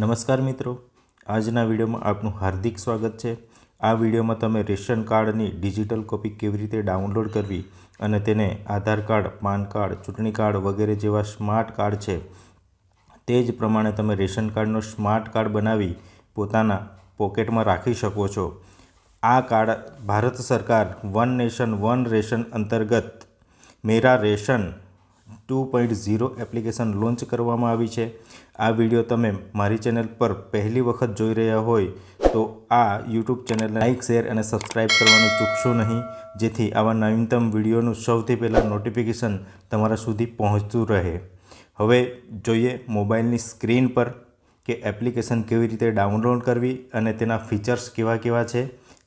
નમસ્કાર મિત્રો. આજના વિડીયોમાં આપનું હાર્દિક સ્વાગત છે. આ વિડીયોમાં તમે રેશન કાર્ડની ડિજિટલ કોપી કેવી રીતે ડાઉનલોડ કરવી અને તેને આધાર કાર્ડ, પાન કાર્ડ, ચૂંટણી કાર્ડ વગેરે જેવા સ્માર્ટ કાર્ડ છે તે જ પ્રમાણે તમે રેશન કાર્ડનો સ્માર્ટ કાર્ડ બનાવી પોતાના પોકેટમાં રાખી શકો છો. આ કાર્ડ ભારત સરકાર વન નેશન વન રેશન અંતર્ગત Mera ration two point zero application launch કરવામાં આવી છે. આ વીડિયો તમે મારી ચેનલ પર પહેલી વખત જોઈ રહ્યા હોય તો આ યુટ્યુબ ચેનલને લાઇક શેર અને સબસ્ક્રાઇબ કરવાનું ચૂકશો નહીં. જેથી આવા નવીનતમ વિડીયોનું સૌથી પહેલાં નોટિફિકેશન તમારા સુધી પહોંચતું રહે. હવે જોઈએ મોબાઈલની સ્ક્રીન પર કે એપ્લિકેશન કેવી રીતે ડાઉનલોડ કરવી અને તેના ફીચર્સ કેવા કેવા છે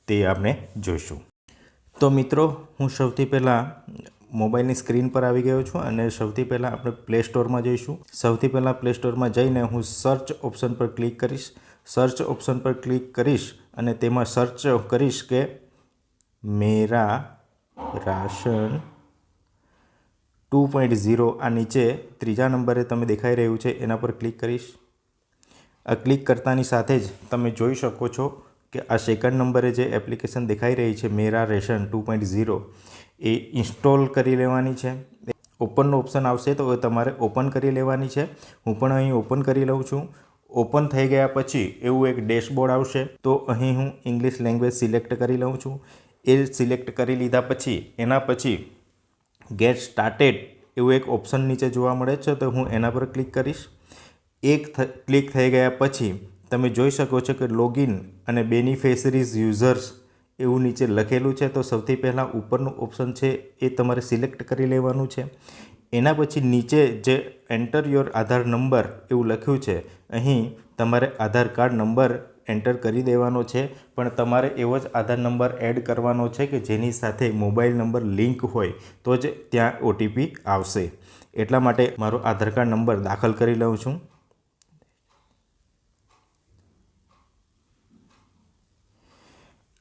તે આપણે જોઈશું. તો મિત્રો, હું સૌથી પહેલાં મોબાઈલની સ્ક્રીન પર આવી ગયો છું અને સૌથી પહેલાં આપણે પ્લે સ્ટોરમાં જઈશું. સૌથી પહેલાં પ્લે સ્ટોરમાં જઈને હું સર્ચ ઓપ્શન પર ક્લિક કરીશ. સર્ચ ઓપ્શન પર ક્લિક કરીશ અને તેમાં સર્ચ કરીશ કે Mera ration two point zero આ નીચે ત્રીજા નંબરે તમે દેખાઈ રહ્યું છે, એના પર ક્લિક કરીશ. આ ક્લિક કરતાની સાથે જ તમે જોઈ શકો છો કે આ સેકન્ડ નંબરે જે એપ્લિકેશન દેખાઈ રહી છે Mera ration two point zero, એ ઇન્સ્ટોલ કરી લેવાની છે. ઓપનનો ઓપ્શન આવશે તો એ તમારે ઓપન કરી લેવાની છે. હું પણ અહીં ઓપન કરી લઉં છું. ઓપન થઈ ગયા પછી એવું એક ડેશબોર્ડ આવશે. તો અહીં હું ઇંગ્લિશ લેંગ્વેજ સિલેક્ટ કરી લઉં છું. એ સિલેક્ટ કરી લીધા પછી, એના પછી ગેટ સ્ટાર્ટેડ એવું એક ઓપ્શન નીચે જોવા મળે છે. તો હું એના પર ક્લિક કરીશ. એક ક્લિક થઈ ગયા પછી તમે જોઈ શકો છો કે લોગિન અને બેનિફિશરીઝ યુઝર્સ એવું નીચે લખેલું છે. તો સૌથી પહેલાં ઉપરનું ઓપ્શન છે એ તમારે સિલેક્ટ કરી લેવાનું છે. એના પછી નીચે જે એન્ટર યોર આધાર નંબર એવું લખ્યું છે, અહીં તમારે આધાર કાર્ડ નંબર એન્ટર કરી દેવાનો છે. પણ તમારે એવો જ આધાર નંબર એડ કરવાનો છે કે જેની સાથે મોબાઈલ નંબર લિંક હોય તો જ ત્યાં ઓટીપી આવશે. એટલા માટે મારો આધાર કાર્ડ નંબર દાખલ કરી લઉં છું.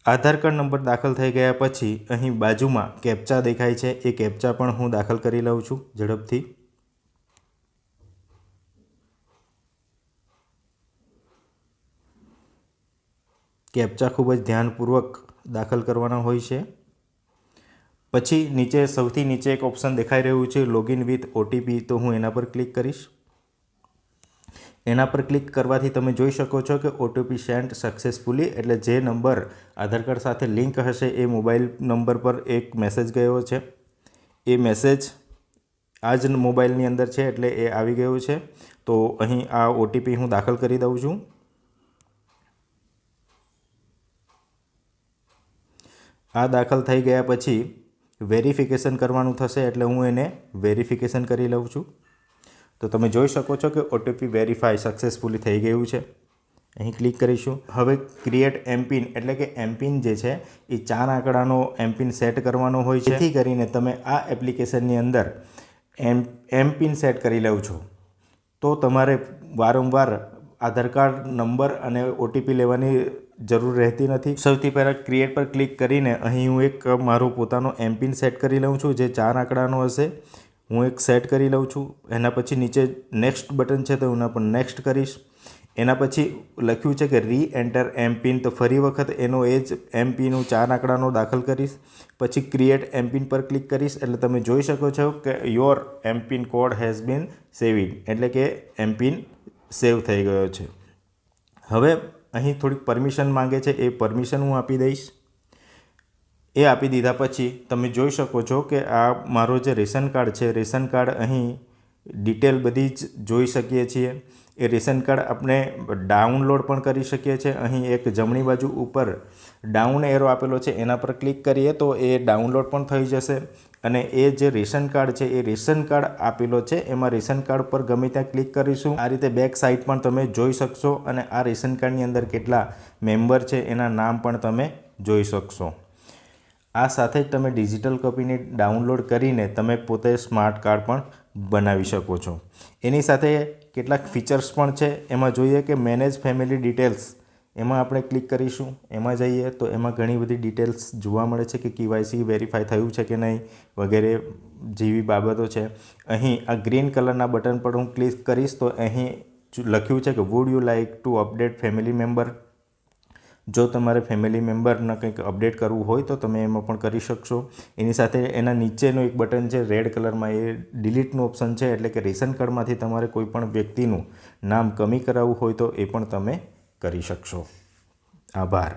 આધાર કાર્ડ નંબર દાખલ થઈ ગયા પછી અહીં બાજુમાં કેપ્ચા દેખાય છે. એ કેપ્ચા પણ હું દાખલ કરી લઉં છું ઝડપથી. કેપ્ચા ખૂબ જ ધ્યાનપૂર્વક દાખલ કરવાના હોય છે. પછી નીચે સૌથી નીચે એક ઓપ્શન દેખાઈ રહ્યું છે, લોગિન વિથ ઓટીપી. તો હું એના પર ક્લિક કરીશ. એના પર ક્લિક કરવાથી તમે જોઈ શકો છો કે ઓટીપી સેન્ટ સક્સેસફુલી એટલે જે નંબર આધાર કાર્ડ સાથે લિંક હશે એ મોબાઈલ નંબર પર એક મેસેજ ગયો છે. એ મેસેજ આ જ મોબાઈલની અંદર છે, એટલે એ આવી ગયું છે. તો અહીં આ ઓટીપી હું દાખલ કરી દઉં છું. આ દાખલ થઈ ગયા પછી વેરિફિકેશન કરવાનું થશે, એટલે હું એને વેરિફિકેશન કરી લઉં છું. તો તમે જોઈ શકો છો કે ઓટીપી વેરીફાઈ સક્સેસફુલી થઈ ગયું છે. અહીં ક્લિક કરીશું. હવે ક્રિએટ એમપિન એટલે કે એમપિન જે છે, એ ચાર આંકડાનો એમપિન સેટ કરવાનો હોય છે. જેથી કરીને તમે આ એપ્લિકેશનની અંદર એમ એમપિન સેટ કરી લઉં છો. તો તમારે વારંવાર આધાર કાર્ડ, નંબર અને ઓટીપી લેવાની જરૂર રહેતી નથી. સૌથી પહેલાં ક્રિએટ પર ક્લિક કરીને અહીં હું એક મારો પોતાનો એમપિન સેટ કરી લઉં છું, જે ચાર આંકડાનો હશે. હું એક સેટ કરી લઉં છું, એના પછી નીચે નેક્સ્ટ બટન છે તો એના પર નેક્સ્ટ કરીશ. એના પછી લખ્યું છે કે રી એન્ટર એમપિન તો ફરી વખત એનો એ જ હું ચાર આંકડાનો દાખલ કરીશ. પછી ક્રિએટ એમપિન પર ક્લિક કરીશ, એટલે તમે જોઈ શકો છો કે your MPIN code has been saving એટલે કે એમપિન સેવ થઈ ગયો છે. હવે અહીં થોડીક પરમિશન માંગે છે, એ પરમિશન હું આપી દઈશ. એ આપી દીધા પછી તમે જોઈ શકો છો કે આ મારો જે રેશન કાર્ડ છે, રેશન કાર્ડ અહીં ડિટેલ બધી જ જોઈ શકીએ છીએ. એ રેશન કાર્ડ આપણે ડાઉનલોડ પણ કરી શકીએ છીએ. અહીં એક જમણી બાજુ ઉપર ડાઉન એરો આપેલો છે, એના પર ક્લિક કરીએ તો એ ડાઉનલોડ પણ થઈ જશે. અને એ જે રેશન કાર્ડ છે, એ રેશન કાર્ડ આપેલો છે, એમાં રેશન કાર્ડ પર ગમે ત્યાં ક્લિક કરીશું. આ રીતે બેક સાઇડ પણ તમે જોઈ શકશો અને આ રેશન કાર્ડની અંદર કેટલા મેમ્બર છે, એના નામ પણ તમે જોઈ શકશો. આ સાથે જ તમે ડિજિટલ કોપીને ડાઉનલોડ કરીને તમે પોતે સ્માર્ટ કાર્ડ પણ બનાવી શકો છો. એની સાથે કેટલાક ફીચર્સ પણ છે. એમાં જોઈએ કે મેનેજ ફેમિલી ડિટેલ્સ. એમાં આપણે ક્લિક કરીશું. એમાં જઈએ તો એમાં ઘણી બધી ડિટેલ્સ જોવા મળે છે કે કેવાયસી વેરીફાઈ થયું છે કે નહીં વગેરે જેવી બાબતો છે. અહીં આ ગ્રીન કલરના બટન પર હું ક્લિક કરીશ તો અહીં લખ્યું છે કે would you like to update family member જો તમારે ફેમિલી મેમ્બરને કંઈક અપડેટ કરવું હોય તો તમે એમાં પણ કરી શકશો. એની સાથે એના નીચેનું એક બટન છે રેડ કલરમાં એ ડિલીટનું ઓપ્શન છે, એટલે કે રેશન કાર્ડમાંથી તમારે કોઈપણ વ્યક્તિનું નામ કમી કરાવવું હોય તો એ પણ તમે કરી શકશો. આભાર.